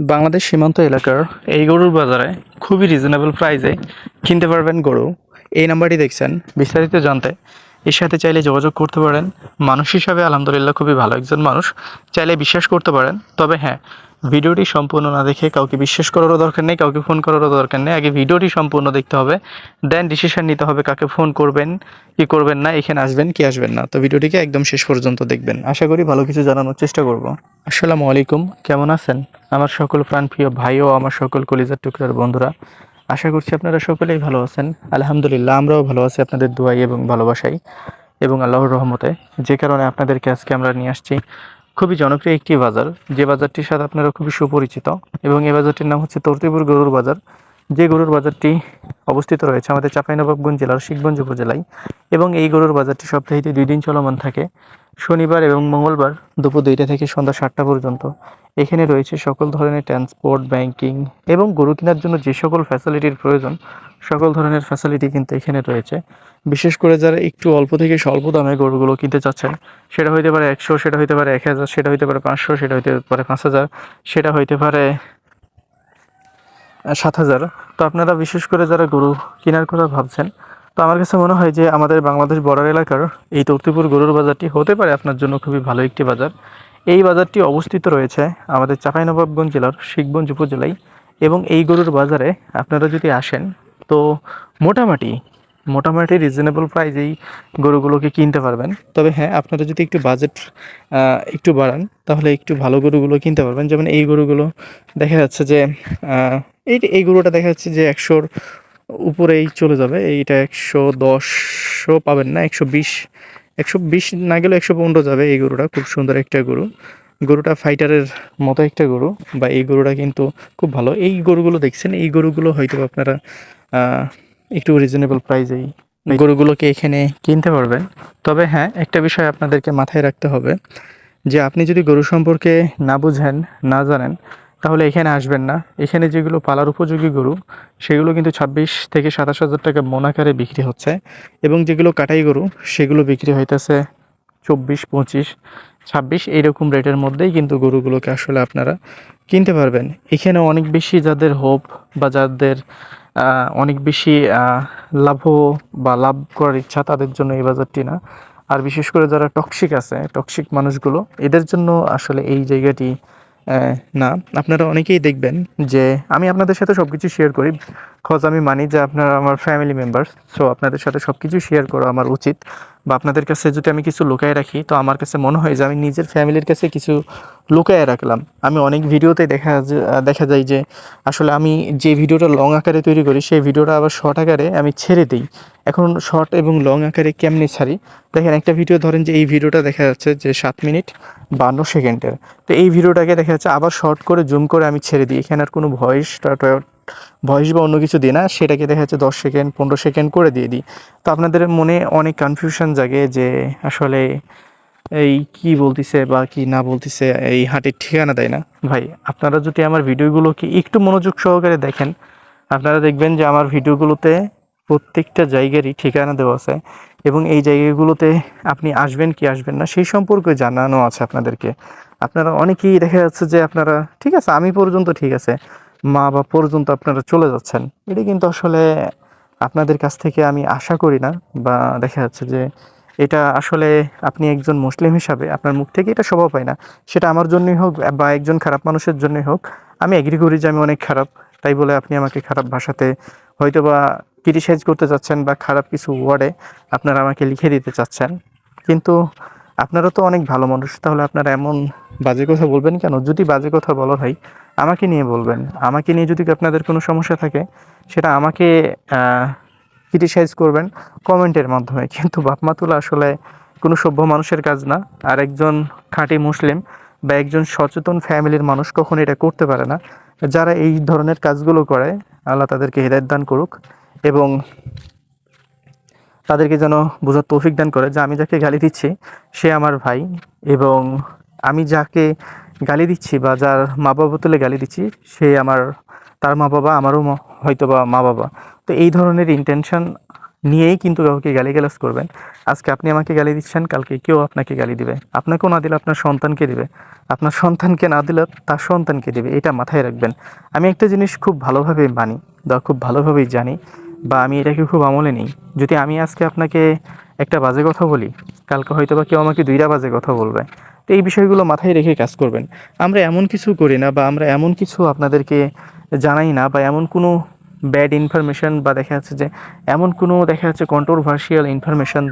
বাংলাদেশ সীমান্ত এলাকার এই গরুর বাজারে খুবই রিজনেবল প্রাইসে কিনতে পারবেন গরু। এই নাম্বারটি দেখছেন। বিস্তারিত জানতে এর সাথে চাইলে যোগাযোগ করতে পারেন। মানুষ হিসাবে আলহামদুলিল্লাহ খুবই ভালো একজন মানুষ। চাইলে বিশ্বাস করতে পারেন। তবে হ্যাঁ ভিডিওটি সম্পূর্ণ না দেখে কাউকে বিশ্বাস করারও দরকার নেই, কাউকে ফোন করারও দরকার নেই। আগে ভিডিওটি সম্পূর্ণ দেখতে হবে দেন ডিসিশন নিতে হবে কাকে ফোন করবেন, কি করবেন না, এখানে আসবেন, কি আসবেন না। তো ভিডিওটিকে একদম শেষ পর্যন্ত দেখবেন। আশা করি ভালো কিছু জানানোর চেষ্টা করব। আসসালামু আলাইকুম, কেমন আছেন? আমার সকল প্রাণপ্রিয় ভাই ও আমার সকল কলিজার টুকরার বন্ধুরা, আশা করছি আপনারা সকলেই ভালো আছেন। আলহামদুলিল্লাহ, আমরাও ভালো আছি আপনাদের দোয়াই এবং ভালোবাসাই এবং আল্লাহর রহমতে। যে কারণে আপনাদেরকে আজকে আমরা নিয়ে আসছি খুবই জনপ্রিয় একটি বাজার। যে বাজারটির সাথে আপনারা খুবই সুপরিচিত এবং এই বাজারটির নাম হচ্ছে তর্তিপুর গরুর বাজার। যে গরুর বাজারটি অবস্থিত রয়েছে আমাদের চাঁপাইনবাবগঞ্জ জেলার শিখগঞ্জ উপজেলায় এবং এই গরুর বাজারটি সপ্তাহে দুই দিন চলমান থাকে। শনিবার এবং মঙ্গলবার দুপুর দুইটা থেকে সন্ধ্যা সাতটা পর্যন্ত। এখানে রয়েছে সকল ধরনের ট্রান্সপোর্ট ব্যাংকিং এবং গরু কেনার জন্য যে সকল ফ্যাসিলিটির প্রয়োজন, সকল ধরনের ফ্যাসিলিটি কিন্তু এখানে রয়েছে। বিশেষ করে যারা একটু অল্প থেকে স্বল্প দামে গরুগুলো কিনতে চাচ্ছেন, সেটা হইতে পারে একশো, সেটা হইতে পারে এক হাজার, সেটা হইতে পারে পাঁচশো, সেটা হইতে পারে পাঁচ হাজার, সেটা হইতে পারে সাত হাজার। তো আপনারা বিশেষ করে যারা গরু কেনার কথা ভাবছেন তো আমার কাছে মনে হয় যে আমাদের বাংলাদেশ বর্ডার এলাকার এই তর্তিপুর গরুর বাজারটি হতে পারে আপনার জন্য খুবই ভালো একটি বাজার। এই বাজারটি অবস্থিত রয়েছে আমাদের চাঁপাইনবাবগঞ্জ জেলার শিখগঞ্জ উপজেলায় এবং এই গরুর বাজারে আপনারা যদি আসেন, তো মোটামুটি মোটামুটি রিজনেবল প্রাইজেই গরুগুলোকে কিনতে পারবেন। তবে হ্যাঁ আপনারা যদি একটু বাজেট একটু বাড়ান, তাহলে একটু ভালো গরুগুলো কিনতে পারবেন। যেমন এই গরুগুলো দেখা যাচ্ছে যে এই এই গরুটা দেখা যাচ্ছে যে একশোর উপরেই চলে যাবে। এইটা একশো দশও পাবেন না, একশো বিশ একশো বিশ না গেলে একশো পনেরো যাবে এই গরুটা। খুব সুন্দর একটা গরু। গরুটা ফাইটারের মতো একটা গরু বা এই গরুটা কিন্তু খুব ভালো। এই গরুগুলো দেখছেন, এই গরুগুলো হয়তো আপনারা একটু রিজনেবল প্রাইসেই গরুগুলোকে এখানে কিনতে পারবেন। তবে হ্যাঁ একটা বিষয় আপনাদেরকে মাথায় রাখতে হবে যে আপনি যদি গরু সম্পর্কে না বুঝেন, না জানেন তাহলে এখানে আসবেন না। এখানে যেগুলো পালার উপযোগী গরু, সেগুলো কিন্তু ছাব্বিশ থেকে সাতাশ হাজার টাকা মন আকারে বিক্রি হচ্ছে। এবং যেগুলো কাটাই গরু, সেগুলো বিক্রি হইতেছে চব্বিশ, পঁচিশ, ছাব্বিশ এইরকম রেটের মধ্যেই কিন্তু গরুগুলোকে আসলে আপনারা কিনতে পারবেন। এখানে অনেক বেশি যাদের হোপ বা যাদের অনেক বেশি লাভ বা লাভ করার ইচ্ছা তাদের জন্য এই বাজারটি না। আর বিশেষ করে যারা টক্সিক আছে টক্সিক মানুষগুলো, এদের জন্য আসলে এই জায়গাটি না, আপনারা অনেকেই দেখবেন যে আমি আপনাদের সাথে সব কিছু শেয়ার করি খোঁজ আমি মানি যে আপনারা আমার ফ্যামিলি মেম্বার সো আপনাদের সাথে সব কিছু শেয়ার করা আমার উচিত। বা আপনাদের কাছে যদি আমি কিছু লুকাই রাখি, তো আমার কাছে মনে হয় যে আমি নিজের ফ্যামিলির কাছে কিছু লুকায় রাখলাম। আমি অনেক ভিডিওতে দেখা দেখা যায় যে আসলে আমি যে ভিডিওটা লং আকারে তৈরি করি, সেই ভিডিওটা আবার শর্ট আকারে আমি ছেড়ে দিই। এখন শর্ট এবং লং আকারে কেমনে ছাড়ি? দেখেন একটা ভিডিও ধরেন যে এই ভিডিওটা দেখা যাচ্ছে যে সাত মিনিট বান্ন সেকেন্ডের। তো এই ভিডিওটাকে দেখা যাচ্ছে আবার শর্ট করে জুম করে আমি ছেড়ে দিই। এখানে আর কোনো ভয়েস ভয়েস বা অন্য কিছু দিই না। সেটাকে দেখা যাচ্ছে দশ সেকেন্ড, পনেরো সেকেন্ড করে দিয়ে দিই। তো আপনাদের মনে অনেক কনফিউশন জাগে যে আসলে এই কি বলতিছে বা কি না বলতিছে, এই হাটের ঠিকানা দেয় না। ভাই, আপনারা যদি আমার ভিডিওগুলোকে একটু মনোযোগ সহকারে দেখেন, আপনারা দেখবেন যে আমার ভিডিওগুলোতে প্রত্যেকটা জায়গারই ঠিকানা দেওয়া আছে এবং এই জায়গাগুলোতে আপনি আসবেন কি আসবেন না, সেই সম্পর্কে জানানো আছে আপনাদেরকে। আপনারা অনেকেই দেখা যাচ্ছে যে আপনারা, ঠিক আছে, আমি পর্যন্ত ঠিক আছে, মা বা পর্যন্ত আপনারা চলে যাচ্ছেন। এটা কিন্তু আসলে আপনাদের কাছ থেকে আমি আশা করি না, বা দেখা যাচ্ছে যে এটা আসলে আপনি একজন মুসলিম হিসাবে আপনার মুখ থেকে এটা স্বভাব পায় না। সেটা আমার জন্যই হোক বা একজন খারাপ মানুষের জন্যই হোক, আমি এগ্রি করি যে আমি অনেক খারাপ, তাই বলে আপনি আমাকে খারাপ ভাষাতে হয়তো বা ক্রিটিসাইজ করতে চাচ্ছেন বা খারাপ কিছু ওয়ার্ডে আপনারা আমাকে লিখে দিতে চাচ্ছেন। কিন্তু আপনারা তো অনেক ভালো মানুষ, তাহলে আপনারা এমন বাজে কথা বলবেন কেন? যদি বাজে কথা বলার হয়, আমাকে নিয়ে বলবেন। আমাকে নিয়ে যদি আপনাদের কোনো সমস্যা থাকে, সেটা আমাকে ক্রিটিসাইজ করবেন কমেন্টের মাধ্যমে। কিন্তু বাপমা তোলা আসলে কোনো সভ্য মানুষের কাজ না। আর একজন খাঁটি মুসলিম বা একজন সচেতন ফ্যামিলির মানুষ কখনো এটা করতে পারে না। যারা এই ধরনের কাজগুলো করে, আল্লাহ তাদেরকে হৃদায়ত দান করুক এবং তাদেরকে যেন বোঝার তৌফিক দান করে যে আমি যাকে গালি দিচ্ছি, সে আমার ভাই এবং আমি যাকে গালি দিচ্ছি বা যার মা বাবা তুলে গালি দিচ্ছি, সে আমার, তার মা বাবা আমারও হয়তো বা মা বাবা তো এই ধরনের ইন্টেনশন নিয়েই কিন্তু কাউকে গালি গালিগালাজ করবেন। আজকে আপনি আমাকে গালি দিচ্ছেন, কালকে কেউ আপনাকে গালি দিবে। আপনাকেও না দিলে আপনার সন্তানকে দিবে। আপনার সন্তানকে না দিলে তার সন্তানকে দিবে। এটা মাথায় রাখবেন। আমি একটা জিনিস খুব ভালোভাবে মানি বা খুব ভালোভাবেই জানি বা আমি এটাকে খুব আমলে নিই। যদি আমি আজকে আপনাকে একটা বাজে কথা বলি, কালকে হয়তো বা কেউ আমাকে দুইটা বাজে কথা বলবে, তো এই বিষয়গুলো মাথায় রেখে কাজ করবেন। আমরা এমন কিছু করি না বা আমরা এমন কিছু আপনাদেরকে জানাই না বা এমন কোনো ব্যাড ইনফরমেশন বা দেখা যাচ্ছে যে এমন কোনো দেখা যাচ্ছে কন্ট্রোভার্সিয়াল ইনফরমেশন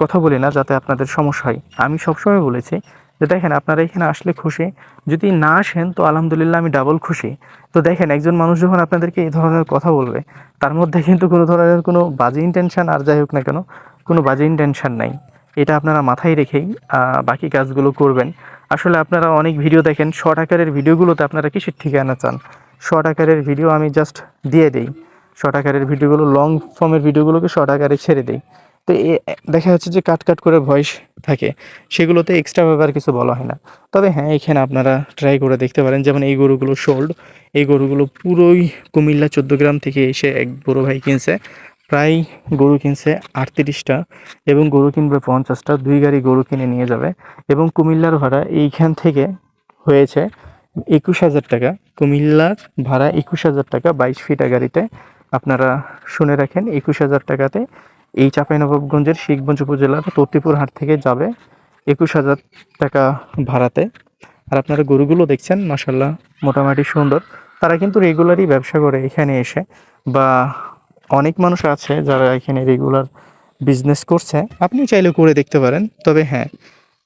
কথা বলি না যাতে আপনাদের সমস্যা হয়। আমি সবসময় বলেছি যে দেখেন আপনারা এখানে আসলে খুশি। যদি না আসেন তো আলহামদুলিল্লাহ আমি ডাবল খুশি। তো দেখেন একজন মানুষ যখন আপনাদেরকে এই ধরনের কথা বলবে, তার মধ্যে কিন্তু কোনো ধরনের কোনো বাজে ইন্টেনশন আর যাই হোক না কেন, কোনো বাজে ইন্টেনশন নাই। এটা আপনারা মাথায় রেখেই বাকি কাজগুলো করবেন। আসলে আপনারা অনেক ভিডিও দেখেন শর্ট আকারের ভিডিওগুলোতে আপনারা কিসের ঠিকানা চান? শর্ট আকারের ভিডিও আমি জাস্ট দিয়ে দেই। শর্ট আকারের ভিডিওগুলো লং ফর্মের ভিডিওগুলোকে শর্ট আকারে ছেড়ে দেই। তো এ দেখা যাচ্ছে যে কাট কাট করে ভয়েস থাকে। সেগুলোতে এক্সট্রা ব্যাপার কিছু বলা হয় না। তবে হ্যাঁ এখানে আপনারা ট্রাই করে দেখতে পারেন। যেমন এই গরুগুলো সোল্ড এই গরুগুলো পুরোই কুমিল্লা চোদ্দ গ্রাম থেকে এসে এক বড় ভাই কিনছে। প্রায় গরু কিনছে আটত্রিশটা এবং গরু কিনবে পঞ্চাশটা। দুই গাড়ি গরু কিনে নিয়ে যাবে। এবং কুমিল্লার ভাড়া এইখান থেকে হয়েছে একুশ হাজার টাকা। কুমিল্লার ভাড়া একুশ হাজার টাকা, বাইশ ফিটা গাড়িতে আপনারা শুনে রাখেন, একুশ হাজার টাকাতে এই চাঁপাইনবাবগঞ্জের শিখগঞ্জ উপজেলার তর্তিপুর হাট থেকে যাবে একুশ হাজার টাকা ভাড়াতে। আর আপনারা গরুগুলো দেখছেন মাসাল্লাহ মোটামুটি সুন্দর। তারা কিন্তু রেগুলারই ব্যবসা করে এখানে এসে। বা অনেক মানুষ আছে যারা এখানে রেগুলার বিজনেস করছে। আপনি চাইলে করে দেখতে পারেন। তবে হ্যাঁ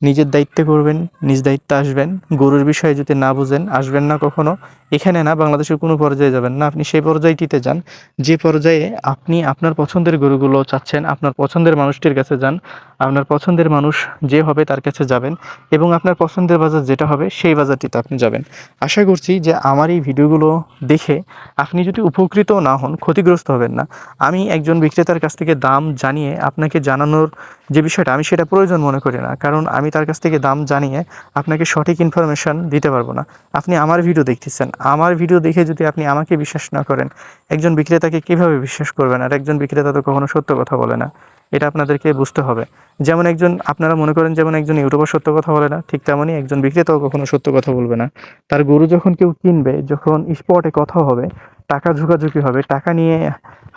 নিজের দায়িত্বে করবেন, নিজ দায়িত্বে আসবেন। গরুর বিষয়ে যদি না বুঝেন, আসবেন না কখনো। এখানে না, বাংলাদেশের কোনো পর্যায়ে যাবেন না। আপনি সেই পর্যায়টিতে যান। যে পর্যায়ে আপনি আপনার পছন্দের গরুগুলো চাচ্ছেন, আপনার পছন্দের মানুষটির কাছে যান, আপনার পছন্দের মানুষ যে হবে তার কাছে যাবেন এবং আপনার পছন্দের বাজার যেটা হবে সেই বাজারটিতে আপনি যাবেন। আশা করছি যে আমার এই ভিডিওগুলো দেখে আপনি যদি উপকৃত না হন, ক্ষতিগ্রস্ত হবেন না। আমি একজন বিক্রেতার কাছ থেকে দাম জানিয়ে আপনাকে জানানোর যে বিষয়টা, আমি সেটা প্রয়োজন মনে করি না। কারণ আমি তার কাছ থেকে দাম জানিয়ে আপনাকে সঠিক ইনফরমেশন দিতে পারব না। আপনি আমার ভিডিও দেখতেছেন। আমার ভিডিও দেখে যদি আপনি আমাকে বিশ্বাস না করেন, একজন বিক্রেতাকে কীভাবে বিশ্বাস করবেন? আর একজন বিক্রেতা তো কখনো সত্য কথা বলে না। এটা আপনাদেরকে বুঝতে হবে। যেমন একজন, আপনারা মনে করেন যেমন একজন ইউটিউবার সত্য কথা বলে না, ঠিক তেমনই একজন বিক্রেতাও কখনো সত্য কথা বলবে না। তার গরু যখন কেউ কিনবে, যখন স্পটে কথা হবে টাকা ঝুঁকাঝুঁকি হবে টাকা নিয়ে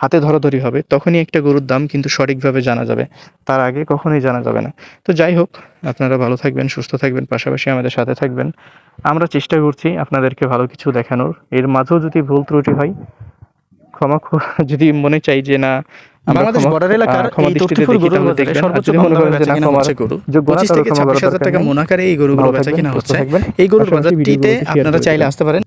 হাতে ধরাধরি হবে তখনই একটা গরুর দাম কিন্তু সঠিকভাবে জানা যাবে। তার আগে কখনোই জানা যাবে না। তো যাই হোক আপনারা ভালো থাকবেন সুস্থ থাকবেন পাশাপাশি আমাদের সাথে থাকবেন। আমরা চেষ্টা করছি আপনাদেরকে ভালো কিছু দেখানোর। এর মাঝেও যদি ভুল ত্রুটি হয় ক্ষমা যদি মনে চাই যে না বাংলাদেশ বর্ডার এলাকার এই গরুর বাজারে সর্বোচ্চ দামে বেচা হচ্ছে গরু। যোগ্য পঁচিশ থেকে ছাব্বিশ হাজার টাকা মোনাকারে এই গরুগুলো বেচা কিনা হচ্ছে। এই গরুর বাজারটিতে আপনারা চাইলে আসতে পারেন।